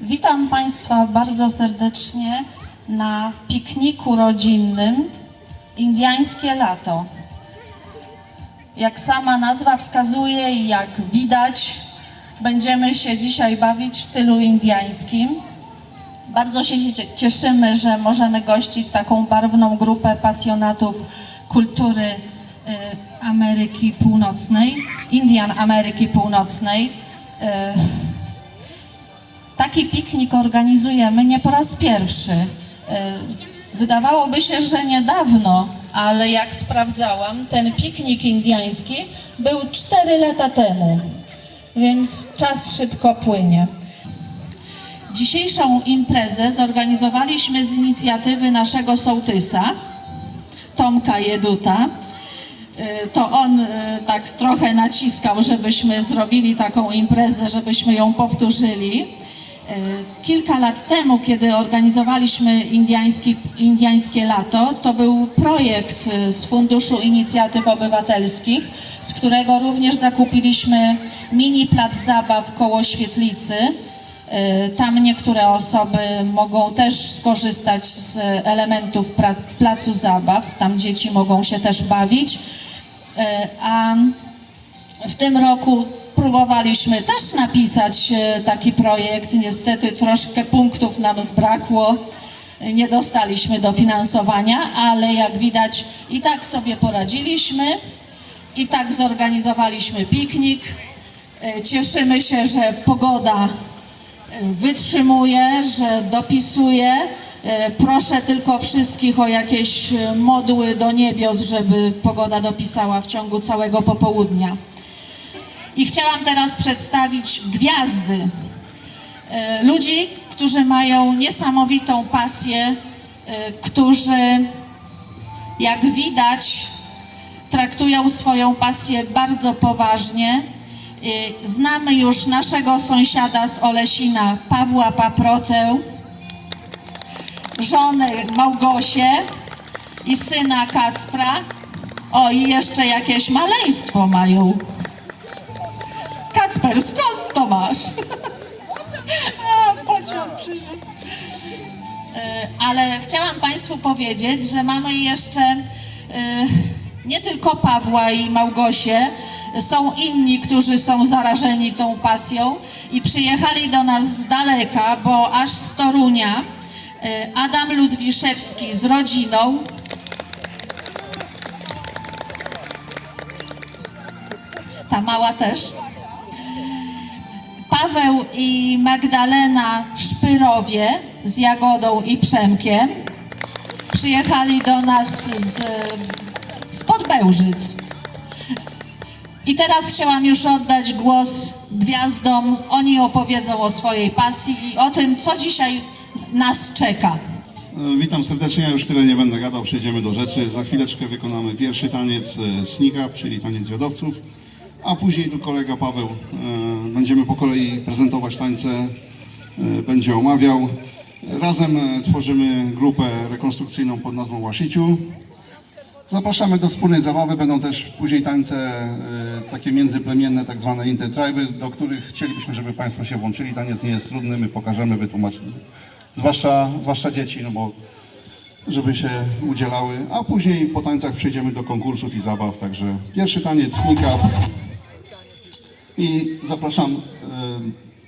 Witam Państwa bardzo serdecznie na pikniku rodzinnym Indiańskie Lato. Jak sama nazwa wskazuje i jak widać, będziemy się dzisiaj bawić w stylu indiańskim. Bardzo się cie- cieszymy, że możemy gościć taką barwną grupę pasjonatów kultury y, Ameryki Północnej, Indian Ameryki Północnej. Taki piknik organizujemy nie po raz pierwszy. Y, Wydawałoby się, że niedawno, ale jak sprawdzałam, ten piknik indiański był 4 lata temu, więc czas szybko płynie. Dzisiejszą imprezę zorganizowaliśmy z inicjatywy naszego sołtysa, Tomka Jeduta. Y, To on y, tak trochę naciskał, żebyśmy zrobili taką imprezę, żebyśmy ją powtórzyli. Y, Kilka lat temu, kiedy organizowaliśmy indiański, Indiańskie Lato, to był projekt y, z Funduszu Inicjatyw Obywatelskich, z którego również zakupiliśmy mini plac zabaw koło świetlicy. Y, Tam niektóre osoby mogą też skorzystać z elementów placu zabaw, tam dzieci mogą się też bawić. A w tym roku próbowaliśmy też napisać e, taki projekt. Niestety troszkę punktów nam zbrakło. Nie dostaliśmy dofinansowania, ale jak widać i tak sobie poradziliśmy. I tak zorganizowaliśmy piknik. E, Cieszymy się, że pogoda e, wytrzymuje, że dopisuje. Proszę tylko wszystkich o jakieś modły do niebios, żeby pogoda dopisała w ciągu całego popołudnia. I chciałam teraz przedstawić gwiazdy. E, Ludzi, którzy mają niesamowitą pasję, e, którzy, jak widać, traktują swoją pasję bardzo poważnie. E, Znamy już naszego sąsiada z Olesina, Pawła Paprotę, żonę Małgosię i syna Kacpra. O, i jeszcze jakieś maleństwo mają. Kacper, skąd to masz? Pociąg przyniósł. E, Ale chciałam Państwu powiedzieć, że mamy jeszcze e, nie tylko Pawła i Małgosię, są inni, którzy są zarażeni tą pasją i przyjechali do nas z daleka, bo aż z Torunia. E, Adam Ludwiszewski z rodziną, ta mała też. Paweł i Magdalena Szpyrowie z Jagodą i Przemkiem przyjechali do nas z, spod Bełżyc. I teraz chciałam już oddać głos gwiazdom. Oni opowiedzą o swojej pasji i o tym, co dzisiaj nas czeka. E, Witam serdecznie, ja już tyle nie będę gadał, przejdziemy do rzeczy. Za chwileczkę wykonamy pierwszy taniec e, sneak up, czyli taniec wiodowców, a później tu kolega Paweł e, będziemy po kolei prezentować tańce, e, będzie omawiał. Razem e, tworzymy grupę rekonstrukcyjną pod nazwą Łasiciu. Zapraszamy do wspólnej zabawy, będą też później tańce takie międzyplemienne, tak zwane intertriby, do których chcielibyśmy, żeby Państwo się włączyli. Taniec nie jest trudny, my pokażemy, wytłumaczymy. Zwłaszcza, zwłaszcza dzieci, no bo żeby się udzielały, a później po tańcach przejdziemy do konkursów i zabaw, także pierwszy taniec sneak up i zapraszam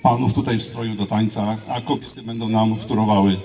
panów tutaj w stroju do tańca, a kobiety będą nam wtórowały.